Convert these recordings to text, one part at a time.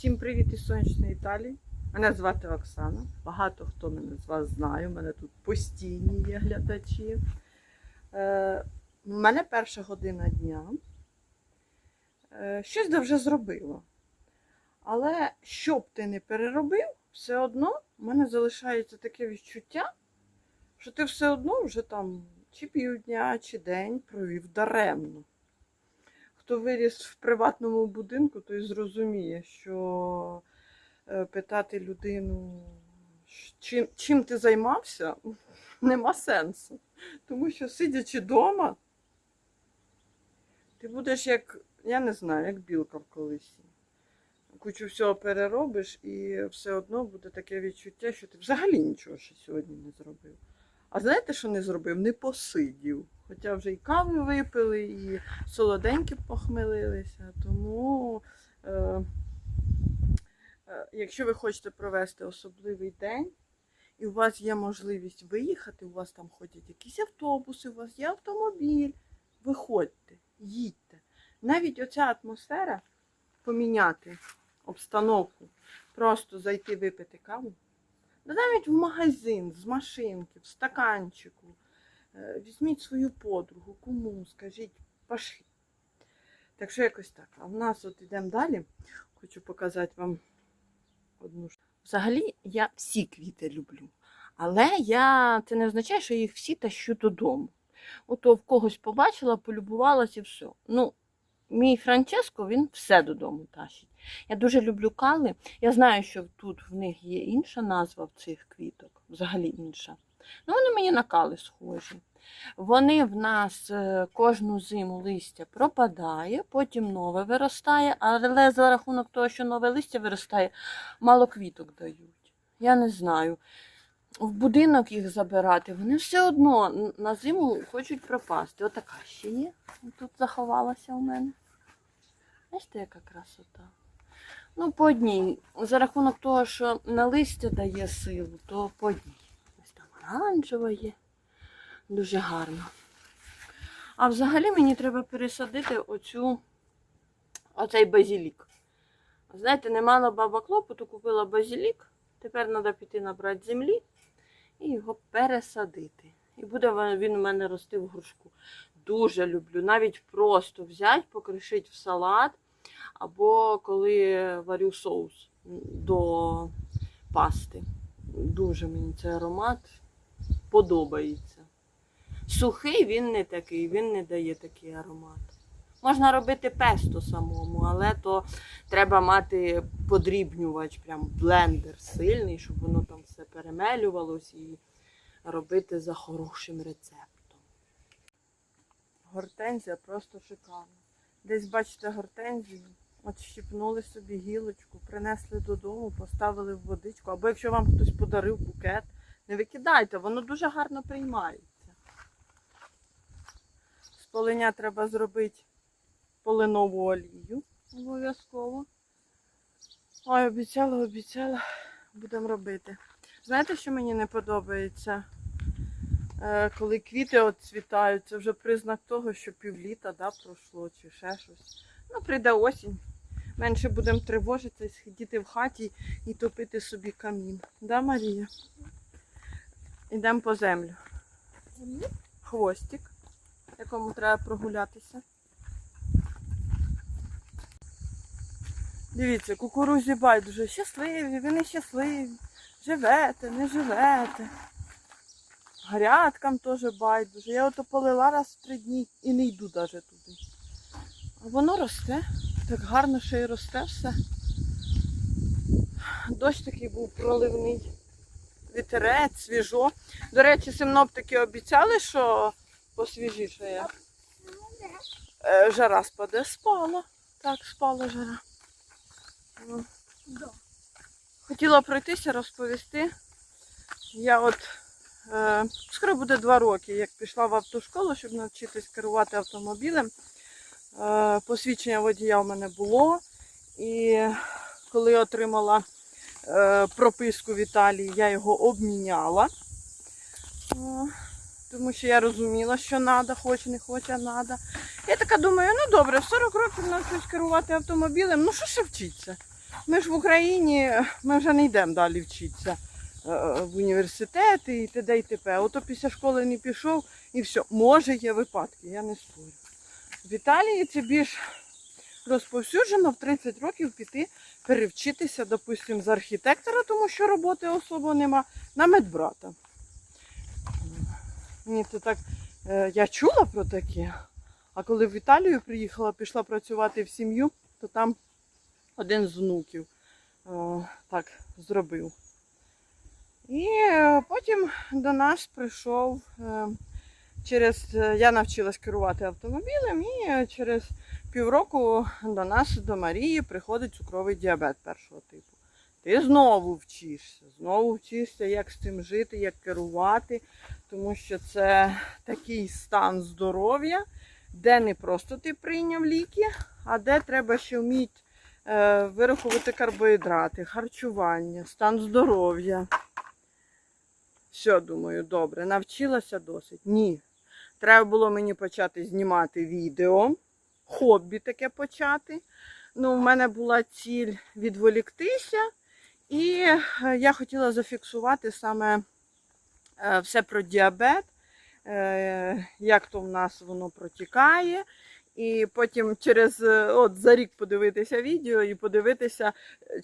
Всім привіт із сонячної Італії. Мене звати Оксана. Багато хто мене з вас знає. У мене тут постійні є глядачі. Е, у мене перша година дня. Е, щось да вже зробила. Але що б ти не переробив, все одно в мене залишається таке відчуття, що ти все одно вже там чи півдня, чи день провів даремно. Хто виріс в приватному будинку, той зрозуміє, що е, питати людину, чим, чим ти займався, нема сенсу. Тому що сидячи вдома, ти будеш як, я не знаю, як білка в колесі. Кучу всього переробиш, і все одно буде таке відчуття, що ти взагалі нічого ще сьогодні не зробив. А знаєте, що не зробив? Не посидів. Хоча вже і кави випили, і солоденькі похмелилися. Тому, е, е, якщо ви хочете провести особливий день, і у вас є можливість виїхати, у вас там ходять якісь автобуси, у вас є автомобіль, виходьте, їдьте. Навіть оця атмосфера поміняти обстановку, просто зайти випити каву. Навіть в магазин, з машинки, в стаканчику. Е, Візьміть свою подругу, кому, скажіть, пошли. Так що якось так. А в нас от йдемо далі. Хочу показати вам одну Взагалі я всі квіти люблю. Але я, це не означає, що їх всі тащу додому. Ото в когось побачила, полюбувалася і все. Ну, мій Франческо, він все додому тащить. Я дуже люблю кали. Я знаю, що тут в них є інша назва в цих квіток, взагалі інша. Ну, вони мені на кали схожі. Вони в нас е, кожну зиму листя пропадає, потім нове виростає, але за рахунок того, що нове листя виростає, мало квіток дають. Я не знаю. В будинок їх забирати, вони все одно на зиму хочуть пропасти. Отака ще є. Тут заховалася у мене. Бачите, яка красота. Ну, по одній. За рахунок того, що на листя дає силу, то по одній. Ось там оранжева є. Дуже гарно. А взагалі мені треба пересадити оцю, оцей базілік. Знаєте, не мала баба клопоту, купила базілік. Тепер треба піти набрати землі і його пересадити. І буде він у мене рости в горшку. Дуже люблю. Навіть просто взяти, покришити в салат, або коли варю соус до пасти. Дуже мені цей аромат подобається. Сухий він не такий, він не дає такий аромат. Можна робити песто самому, але то треба мати подрібнювач, прям блендер сильний, щоб воно там все перемелювалось і робити за хорошим рецептом. Гортензія просто шикарна. Десь бачите гортензію, от щіпнули собі гілочку, принесли додому, поставили в водичку. Або якщо вам хтось подарив букет, не викидайте, воно дуже гарно приймається. З полиня треба зробити полинову олію обов'язково. Ой, обіцяла, обіцяла, будемо робити. Знаєте, що мені не подобається? Е, коли квіти от цвітають, це вже признак того, що півліта да, пройшло чи ще щось. Ну, прийде осінь. Менше будемо тривожитися, сидіти в хаті і топити собі камін. Да, Марія? Йдемо по землю. Хвостик, якому треба прогулятися. Дивіться, кукурузі байдуже. Щасливі, ви не щасливі. Живете, не живете. Грядкам теж байдуже. Я ото полила раз в три дні і не йду навіть туди. А воно росте. Так гарно ще й росте все. Дощ такий був проливний. Вітерець, свіжо. До речі, синоптики обіцяли, що посвіжішає. Е, жара спаде, спала. Так, спала жара. Ну. Хотіла пройтися, розповісти. Я от е, скоро буде два роки, як пішла в автошколу, щоб навчитись керувати автомобілем. Е, посвідчення водія в мене було. І коли я отримала е, прописку в Італії, я його обміняла. Тому що я розуміла, що треба, хоч не хоче, треба. Я така думаю, ну добре, 40 років навчусь керувати автомобілем, ну що ще вчиться? Ми ж в Україні, ми вже не йдемо далі вчитися е, в університети і т.д. і т.п. Ото після школи не пішов і все. Може, є випадки, я не спорю. В Італії це більш розповсюджено в 30 років піти перевчитися, допустимо, з архітектора, тому що роботи особо нема, на медбрата. Мені це так, е, я чула про таке, а коли в Італію приїхала, пішла працювати в сім'ю, то там один з внуків е, так зробив. І е, потім до нас прийшов через. е, Я навчилась керувати автомобілем, і е, через півроку до нас, до Марії, приходить цукровий діабет першого типу. Ти знову вчишся, знову вчишся, як з цим жити, як керувати, тому що це такий стан здоров'я, де не просто ти прийняв ліки, а де треба ще вміти е, вирахувати карбоїдрати, харчування, стан здоров'я. Все, думаю, добре, навчилася досить. Ні. Треба було мені почати знімати відео, хобі таке почати. Ну, в мене була ціль відволіктися, і е, я хотіла зафіксувати саме е, все про діабет, е, як то в нас воно протікає. І потім через от за рік подивитися відео і подивитися,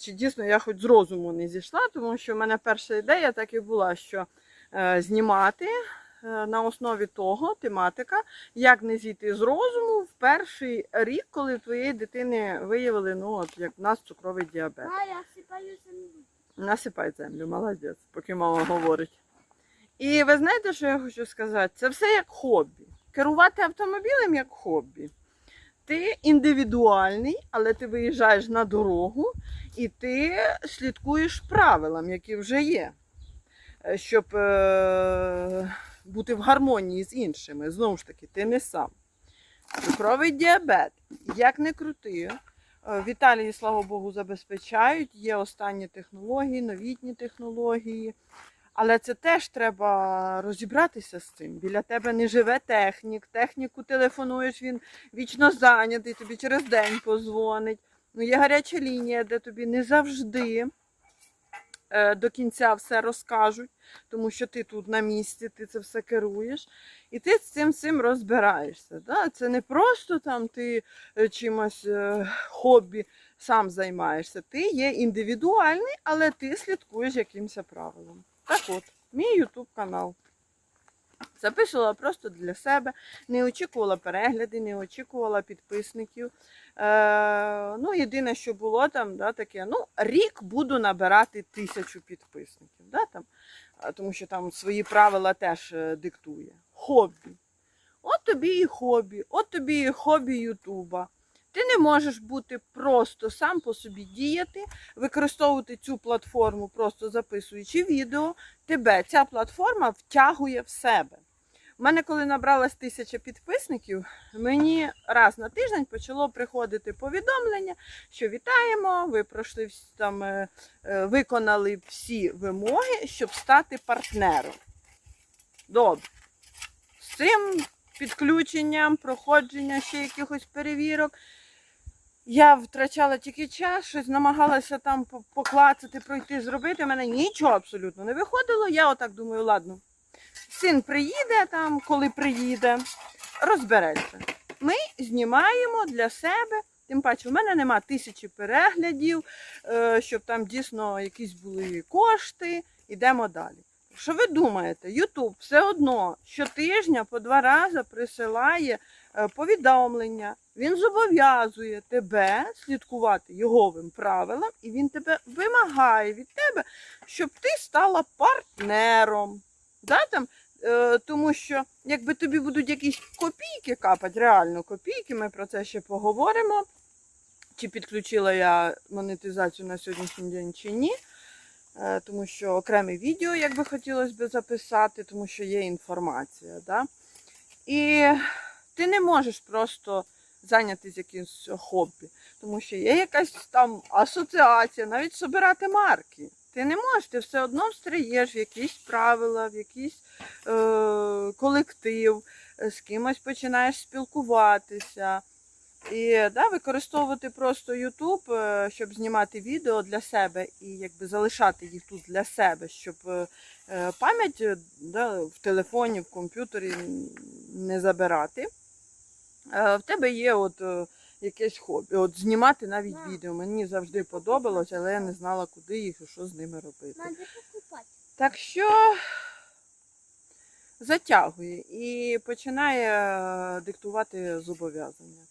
чи дійсно я хоч з розуму не зійшла, тому що в мене перша ідея так і була, що знімати на основі того тематика, як не зійти з розуму в перший рік, коли в твоєї дитини виявили, ну от як в нас цукровий діабет. А, я сипаю землю. Насипай землю, молодець, поки мама говорить. І ви знаєте, що я хочу сказати? Це все як хобі. Керувати автомобілем як хобі. Ти індивідуальний, але ти виїжджаєш на дорогу і ти слідкуєш правилам, які вже є, е, щоб е- бути в гармонії з іншими. Знову ж таки, ти не сам. Цукровий діабет, як не крути, е, в слава Богу, забезпечають. Є останні технології, новітні технології. Але це теж треба розібратися з цим. Біля тебе не живе технік. Техніку телефонуєш, він вічно зайнятий, тобі через день позвонить. Ну, є гаряча лінія, де тобі не завжди до кінця все розкажуть, тому що ти тут на місці, ти це все керуєш. І ти з цим всім розбираєшся. Да? Це не просто там ти е, чимось е, хобі сам займаєшся. Ти є індивідуальний, але ти слідкуєш якимось правилам. Так от, мій YouTube канал. Записувала просто для себе, не очікувала перегляди, не очікувала підписників. Е, ну, єдине, що було там, да, таке, ну, рік буду набирати тисячу підписників. Да, там, тому що там свої правила теж е, диктує. Хобі. От тобі і хобі, от тобі і хобі Ютуба. Ти не можеш бути просто сам по собі діяти, використовувати цю платформу, просто записуючи відео. Тебе ця платформа втягує в себе. У мене, коли набралась тисяча підписників, мені раз на тиждень почало приходити повідомлення, що вітаємо, ви пройшли там, е, е, виконали всі вимоги, щоб стати партнером. Добре. З цим підключенням, проходженням ще якихось перевірок. Я втрачала тільки час, щось намагалася там поклацати, пройти, зробити. У мене нічого абсолютно не виходило. Я отак думаю, ладно, син приїде там, коли приїде, розбереться. Ми знімаємо для себе. Тим паче, в мене нема тисячі переглядів, е, щоб там дійсно якісь були кошти. Ідемо далі. Що ви думаєте? Ютуб все одно щотижня по два рази присилає повідомлення. Він зобов'язує тебе слідкувати йоговим правилам, і він тебе вимагає від тебе, щоб ти стала партнером. Да, там, е, тому що якби тобі будуть якісь копійки капати, реально копійки, ми про це ще поговоримо. Чи підключила я монетизацію на сьогоднішній день чи ні. Е, Тому що окреме відео, як би хотілося б записати, тому що є інформація. Да? І ти не можеш просто зайнятися якимось хобі, тому що є якась там асоціація, навіть собирати марки. Ти не можеш, ти все одно встаєш в якісь правила, в якийсь е, колектив, е, з кимось починаєш спілкуватися. І да, використовувати просто YouTube, е, щоб знімати відео для себе і якби залишати їх тут для себе, щоб е, е, пам'ять е, да, в телефоні, в комп'ютері не забирати. Е, В тебе є от е, якесь хобі. От знімати навіть відео. Мені завжди подобалось, але я не знала, куди їх і що з ними робити. Так що затягує і починає е, диктувати зобов'язання.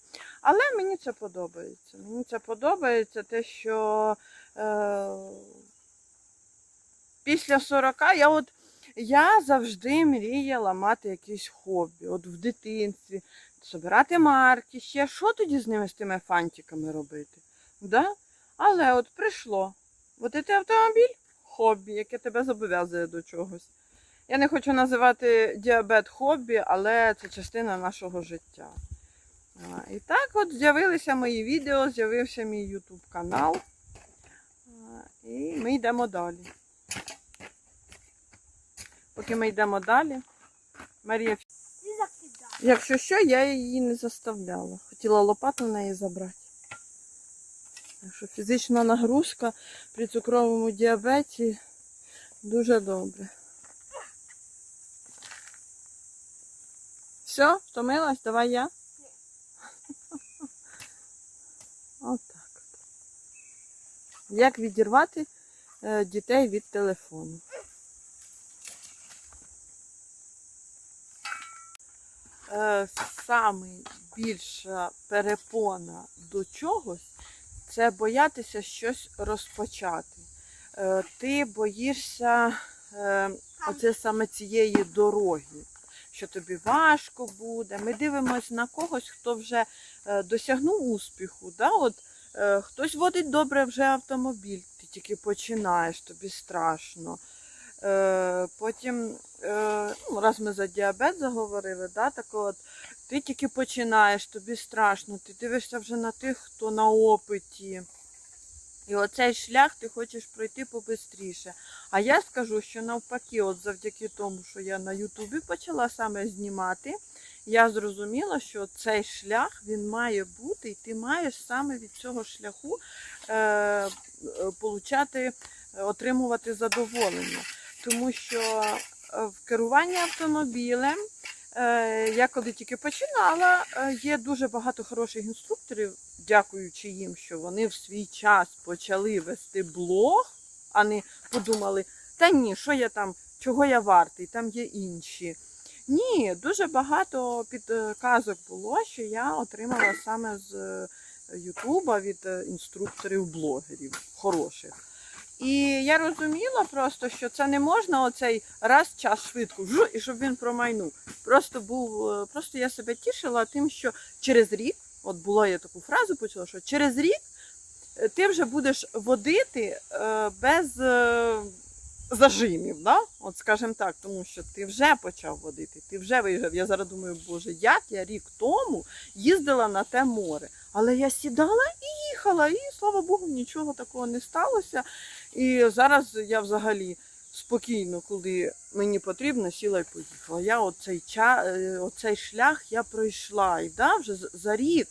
Але мені це подобається. Мені це подобається те, що е, після 40 я от я завжди мріяла мати якесь хобі. От в дитинстві, збирати марки, ще що тоді з ними з тими фантиками робити? Да? Але от прийшло. Водити автомобіль хобі, яке тебе зобов'язує до чогось. Я не хочу називати діабет хобі, але це частина нашого життя. А, І так от з'явилися мої відео, з'явився мій YouTube канал. І ми йдемо далі. Поки ми йдемо далі, Марія. Якщо що, я її не заставляла. Хотіла лопату в неї забрати. Так що фізична нагрузка при цукровому діабеті дуже добре. Все, втомилась? Давай я. Отак от. Як відірвати е, дітей від телефону? Е, Саме більша перепона до чогось це боятися щось розпочати. Е, Ти боїшся е, оце саме цієї дороги, що тобі важко буде. Ми дивимося на когось, хто вже досягнув успіху. Да? От, хтось водить добре вже автомобіль, ти тільки починаєш, тобі страшно. Е, Потім, е, ну, раз ми за діабет заговорили, да, так от, ти тільки починаєш, тобі страшно, ти дивишся вже на тих, хто на опиті. І оцей шлях ти хочеш пройти побистріше. А я скажу, що навпаки, от завдяки тому, що я на Ютубі почала саме знімати, я зрозуміла, що цей шлях він має бути, і ти маєш саме від цього шляху е, е, получати, отримувати задоволення. Тому що е, в керуванні автомобілем Е, Я коли тільки починала, е, є дуже багато хороших інструкторів, дякуючи їм, що вони в свій час почали вести блог, а не подумали, та ні, що я там, чого я вартий, там є інші. Ні, дуже багато підказок було, що я отримала саме з Ютуба від інструкторів-блогерів хороших. І я розуміла просто, що це не можна оцей раз час швидко, жу, і щоб він промайнув. Просто був, е, просто я себе тішила тим, що через рік, от була я таку фразу почула, що через рік е, ти вже будеш водити е, без зажимів, да? от скажімо так, тому що ти вже почав водити, ти вже виїжджав. Я зараз думаю, боже, як я рік тому їздила на те море. Але я сідала і їхала, і слава Богу, нічого такого не сталося. І зараз я взагалі спокійно, коли мені потрібно, сіла і поїхала. Я оцей, ча, е, оцей шлях я пройшла і да, вже за рік.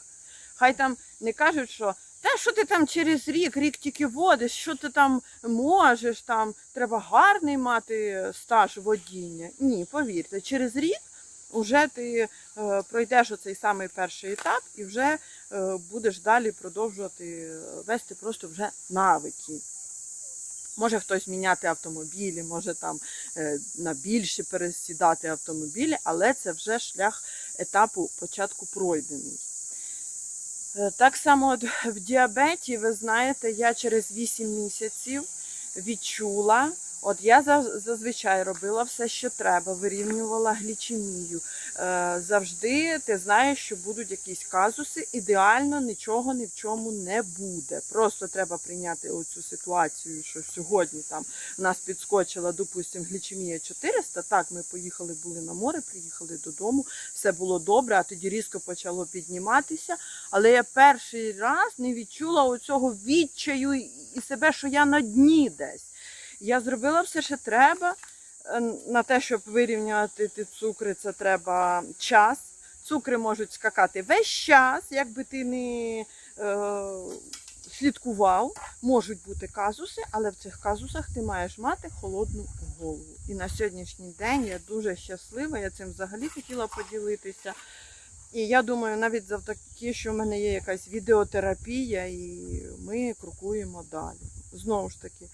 Хай там не кажуть, що та що ти там через рік, рік тільки водиш, що ти там можеш, там треба гарний мати стаж водіння. Ні, повірте, через рік вже ти е, пройдеш оцей самий перший етап і вже е, будеш далі продовжувати е, вести просто вже навики. Може хтось міняти автомобілі, може там е, на більше пересідати автомобілі, але це вже шлях етапу початку пройдений. Е, Так само в діабеті, ви знаєте, я через 8 місяців відчула, от я за- зазвичай робила все, що треба, вирівнювала глічемію. Е, Завжди ти знаєш, що будуть якісь казуси. Ідеально нічого ні в чому не буде. Просто треба прийняти оцю ситуацію, що сьогодні там нас підскочила, допустимо, глічемія 400. Так, ми поїхали, були на море, приїхали додому, все було добре, а тоді різко почало підніматися. Але я перший раз не відчула оцього відчаю і себе, що я на дні десь. Я зробила все, що треба. Е, На те, щоб вирівняти цукри, це треба час. Цукри можуть скакати весь час, якби ти не е, слідкував. Можуть бути казуси, але в цих казусах ти маєш мати холодну голову. І на сьогоднішній день я дуже щаслива, я цим взагалі хотіла поділитися. І я думаю, навіть завдяки, що в мене є якась відеотерапія, і ми крокуємо далі. Знову ж таки,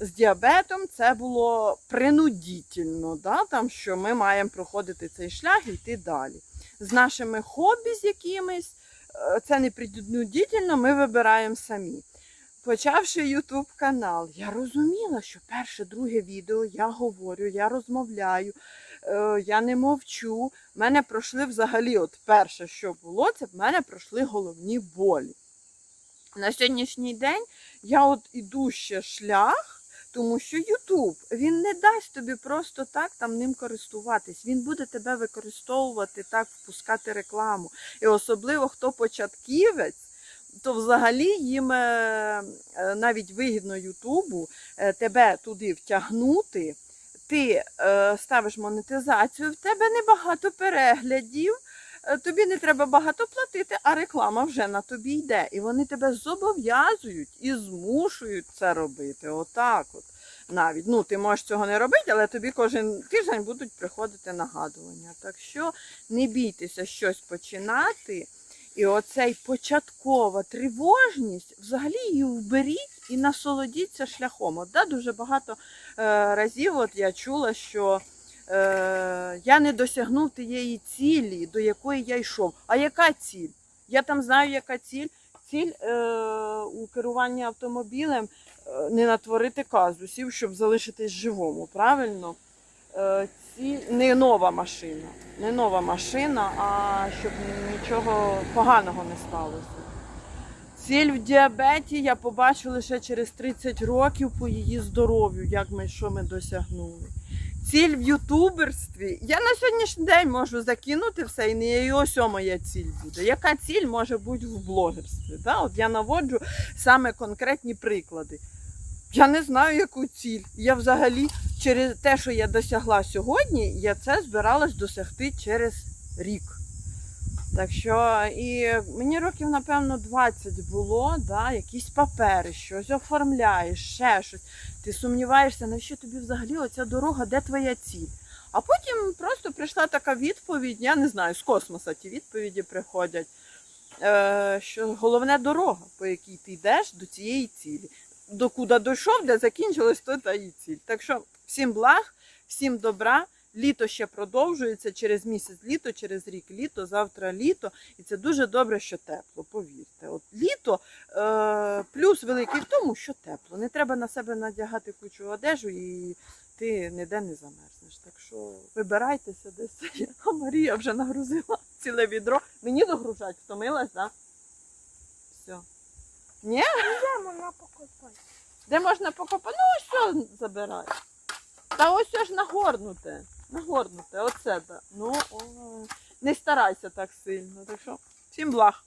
з діабетом це було принудительно, да? там, що ми маємо проходити цей шлях і йти далі. З нашими хобі, з якимись, е, це не принудительно, ми вибираємо самі. Почавши YouTube канал, я розуміла, що перше, друге відео я говорю, я розмовляю, е, я не мовчу. В мене пройшли взагалі, от перше, що було, це в мене пройшли головні болі. На сьогоднішній день я от іду ще шлях, тому що Ютуб він не дасть тобі просто так там ним користуватись. Він буде тебе використовувати так, впускати рекламу. І особливо хто початківець, то взагалі їм е, е, навіть вигідно Ютубу е, тебе туди втягнути. Ти ставиш монетизацію, в тебе небагато переглядів. Е, Тобі не треба багато платити, а реклама вже на тобі йде. І вони тебе зобов'язують і змушують це робити. Отак от. Навіть ну ти можеш цього не робити, але тобі кожен тиждень будуть приходити нагадування. Так що не бійтеся щось починати. І оцей початкова тривожність, взагалі її вберіть і насолодіться шляхом. От, да, дуже багато е, разів от я чула, що я не досягнув тієї цілі, до якої я йшов. А яка ціль? Я там знаю, яка ціль. Ціль е, у керуванні автомобілем е, не натворити казусів, щоб залишитись живому, правильно? Е, ці не нова машина, не нова машина, а щоб нічого поганого не сталося. Ціль в діабеті я побачу лише через 30 років по її здоров'ю, як ми що ми досягнули. Ціль в ютуберстві. Я на сьогоднішній день можу закинути все, і не ось моя ціль буде. Яка ціль може бути в блогерстві? Да? От я наводжу саме конкретні приклади. Я не знаю, яку ціль. Я взагалі через те, що я досягла сьогодні, я це збиралась досягти через рік. Так що і мені років, напевно, 20 було, да, якісь папери, щось оформляєш, ще щось. Ти сумніваєшся, навіщо тобі взагалі оця дорога, де твоя ціль? А потім просто прийшла така відповідь, я не знаю, з космоса ті відповіді приходять, е, що головне дорога, по якій ти йдеш до цієї цілі. Докуди дійшов, де закінчилось, то та і ціль. Так що всім благ, всім добра. Літо ще продовжується через місяць літо, через рік літо, завтра літо. І це дуже добре, що тепло, повірте. От літо е, плюс великий в тому, що тепло. Не треба на себе надягати кучу одежу і ти ніде не замерзнеш. Так що вибирайтеся десь. А Марія вже нагрузила ціле відро. Мені догружать, втомилась, так? Да? Все. Ні? Йдемо на покопати. Де можна покопати? Ну, ось що забирай. Та ось ж нагорнуте. Нагорнуте, оце. так. Ну, о, не старайся так сильно. Так що, всім благ.